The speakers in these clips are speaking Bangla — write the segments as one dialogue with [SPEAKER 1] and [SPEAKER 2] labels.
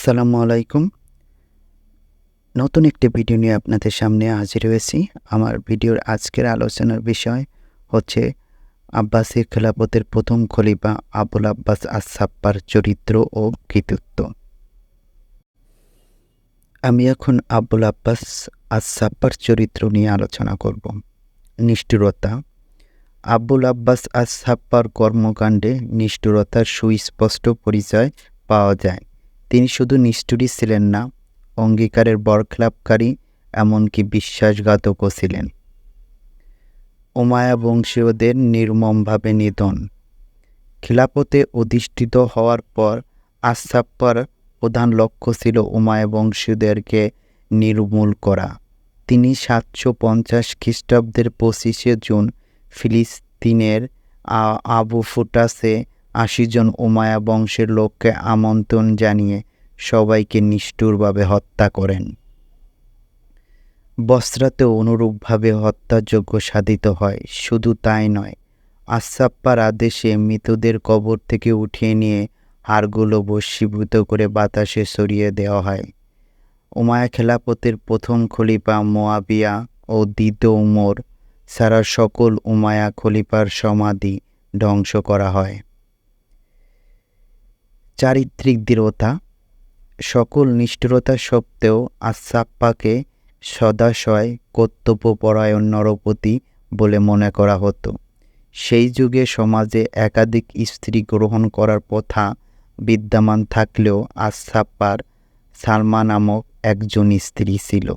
[SPEAKER 1] আসসালামু আলাইকুম। নতুন একটি ভিডিও নিয়ে আপনাদের সামনে হাজির হয়েছি। আমার ভিডিওর আজকের আলোচনার বিষয় হচ্ছে আব্বাসী খেলাপথের প্রথম খলিফা আবুল আব্বাস আসাপ্পার চরিত্র ও কৃতিত্ব। আমি এখন আবুল আব্বাস আসাপ্পার চরিত্র নিয়ে আলোচনা করব। নিষ্ঠুরতা। আবুল আব্বাস আসাপ্পার কর্মকাণ্ডে নিষ্ঠুরতার সুস্পষ্ট পরিচয় পাওয়া যায়। তিনি শুধু নিষ্ঠুরই ছিলেন না, অঙ্গীকারের বরখলাপকারী, এমনকি বিশ্বাসঘাতকও ছিলেন। উমায়া বংশীয়দের নির্মমভাবে নিধন। খিলাপতে অধিষ্ঠিত হওয়ার পর আসাপ্পার প্রধান লক্ষ্য ছিল উমায়া বংশীয়দেরকে নির্মূল করা। তিনি সাতশো পঞ্চাশ খ্রিস্টাব্দের পঁচিশে জুন ফিলিস্তিনের আবু ফুটাসে আশি জন উমায়া বংশের লোককে আমন্ত্রণ জানিয়ে সবাইকে নিষ্ঠুরভাবে হত্যা করেন। বস্ত্রাতে অনুরূপভাবে হত্যাযোগ্য সাধিত হয়, শুধু তাই নয়, আসাপ্পার আদেশে মৃতদের কবর থেকে উঠিয়ে নিয়ে হাড়গুলো বশীভূত করে বাতাসে সরিয়ে দেওয়া হয়। উমায়া খেলাপতের প্রথম খলিফা মোয়াবিয়া ও দ্বিতীয় উমর ছাড়া সকল উমায়া খলিফার সমাধি ধ্বংস করা হয়। চারিত্রিক দৃঢ়তা, সকল নিষ্ঠুরতা সত্ত্বেও আসাপ্পাকে সদাশয় কর্তব্যপরায়ণ নরপতি বলে মনে করা হতো। সেই যুগে সমাজে একাধিক স্ত্রী গ্রহণ করার প্রথা বিদ্যমান থাকলেও আসাপ্পার সালমা নামক একজন স্ত্রী ছিল।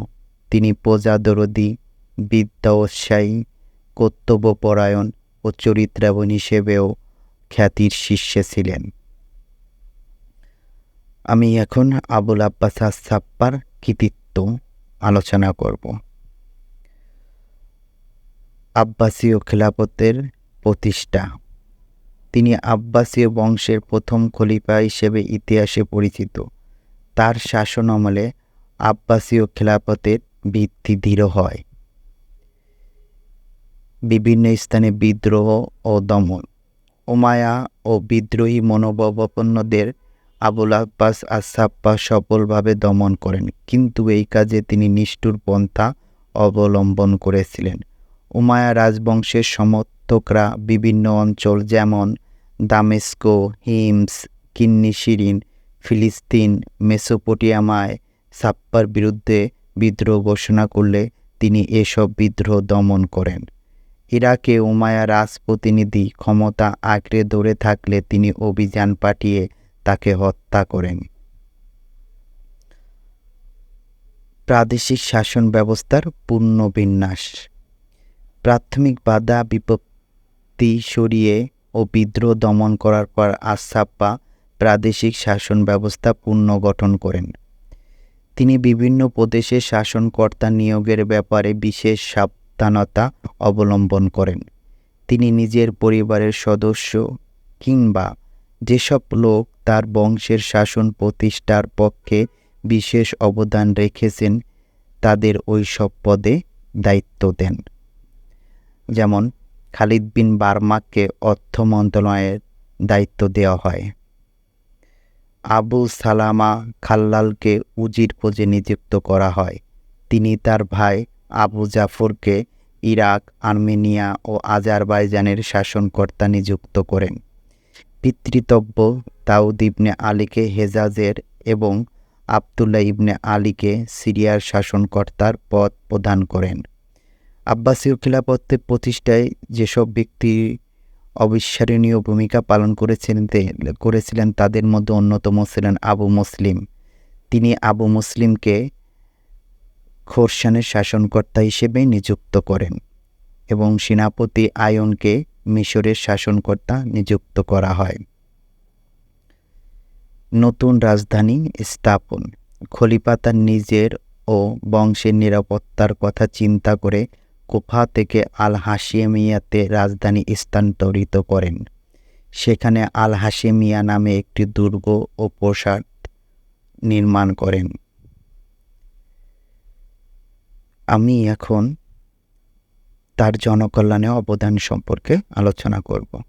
[SPEAKER 1] তিনি প্রজাদরদি বিদ্যা উৎসাহী কর্তব্যপরায়ণ ও চরিত্রাবণ হিসেবেও খ্যাতির শীর্ষে ছিলেন। আমি এখন আবুল আব্বাস সাপ্পার কৃতিত্ব আলোচনা করব। আব্বাসীয় খেলাপতের প্রতিষ্ঠা। তিনি আব্বাসীয় বংশের প্রথম খলিফা হিসেবে ইতিহাসে পরিচিত। তার শাসন আমলে আব্বাসীয় খেলাপতের ভিত্তি দৃঢ় হয়। বিভিন্ন স্থানে বিদ্রোহ ও দমন। ওমায়া ও বিদ্রোহী মনোভাবাপন্নদের আবুল আব্বাস আসাপ্পা সফলভাবে দমন করেন, কিন্তু এই কাজে তিনি নিষ্ঠুর পন্থা অবলম্বন করেছিলেন। উমায়া রাজবংশের সমর্থকরা বিভিন্ন অঞ্চল যেমন দামেস্কো, হিমস কিন্নিশিরিন ফিলিস্তিন মেসোপোটিয়ামায় সাপ্পার বিরুদ্ধে বিদ্রোহ ঘোষণা করলে তিনি এসব বিদ্রোহ দমন করেন। ইরাকে উমায়া রাজপ্রতিনিধি ক্ষমতা আঁকড়ে ধরে থাকলে তিনি অভিযান পাঠিয়ে তাকে হত্যা করেন। প্রাদেশিক শাসন ব্যবস্থার পূর্ণ বিন্যাস। প্রাথমিক বাধা বিপত্তি সরিয়ে ও বিদ্রোহ দমন করার পর আসাপ্পা প্রাদেশিক শাসন ব্যবস্থা পুনর্গঠন করেন। তিনি বিভিন্ন প্রদেশে শাসনকর্তা নিয়োগের ব্যাপারে বিশেষ সাবধানতা অবলম্বন করেন। তিনি নিজের পরিবারের সদস্য কিংবা যেসব লোক তার বংশের শাসন প্রতিষ্ঠার পক্ষে বিশেষ অবদান রেখেছেন, তাদের ওই সব পদে দায়িত্ব দেন। যেমন খালিদ বিন বার্মাককে অর্থ মন্ত্রণালয়ের দায়িত্ব দেওয়া হয়। আবু সালামা খাল্লালকে উজির পদে নিযুক্ত করা হয়। তিনি তার ভাই আবু জাফরকে ইরাক, আর্মেনিয়া ও আজারবাইজানের শাসনকর্তা নিযুক্ত করেন। পিতৃতব্য দাউদ ইবনে আলীকে হেজাজের এবং আবদুল্লাহ ইবনে আলীকে সিরিয়ার শাসনকর্তার পদ প্রদান করেন। আব্বাসীয় খিলাপত্যের প্রতিষ্ঠায় যেসব ব্যক্তি অবিস্মরণীয় ভূমিকা পালন করেছিলেন করেছিলেন তাদের মধ্যে অন্যতম ছিলেন আবু মুসলিম। তিনি আবু মুসলিমকে খোরসানের শাসনকর্তা হিসেবে নিযুক্ত করেন এবং সেনাপতি আয়নকে মিশরের শাসনকর্তা নিযুক্ত করা হয়। নতুন রাজধানী স্থাপন খলিফা তার নিজের ও বংশের নিরাপত্তার কথা চিন্তা করে কোফা থেকে আল হাসিমিয়াতে রাজধানী স্থানান্তরিত করেন। সেখানে আল হাসিমিয়া নামে একটি দুর্গ ও প্রসাদ নির্মাণ করেন। আমি এখন তার জনকল্যাণে অবদান সম্পর্কে আলোচনা করব।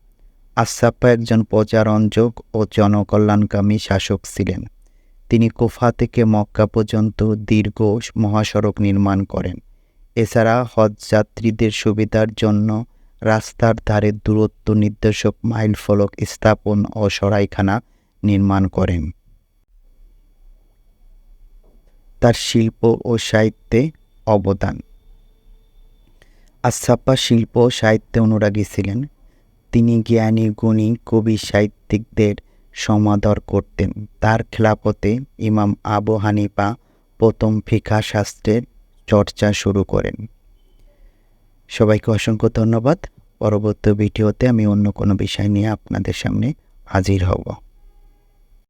[SPEAKER 1] আসাপ্পা একজন প্রচারঞ্জক ও জনকল্যাণকামী শাসক ছিলেন। তিনি কোফা থেকে মক্কা পর্যন্ত দীর্ঘ মহাসড়ক নির্মাণ করেন। এছাড়া হজযাত্রীদের সুবিধার জন্য রাস্তার ধারে দূরত্ব নির্দেশক মাইল ফলক স্থাপন ও সরাইখানা নির্মাণ করেন। তার শিল্প ও সাহিত্যে অবদান। আসাপ্পা শিল্প সাহিত্যে অনুরাগী ছিলেন। তিনি জ্ঞানী, গুণী, কবি, সাহিত্যিকদের সমাদর করতেন। তার খেলাপথে ইমাম আবু হানিফা প্রথম ফিকা শাস্ত্রের চর্চা শুরু করেন। সবাইকে অসংখ্য ধন্যবাদ। পরবর্তী ভিডিওতে আমি অন্য কোনো বিষয় নিয়ে আপনাদের সামনে হাজির হব।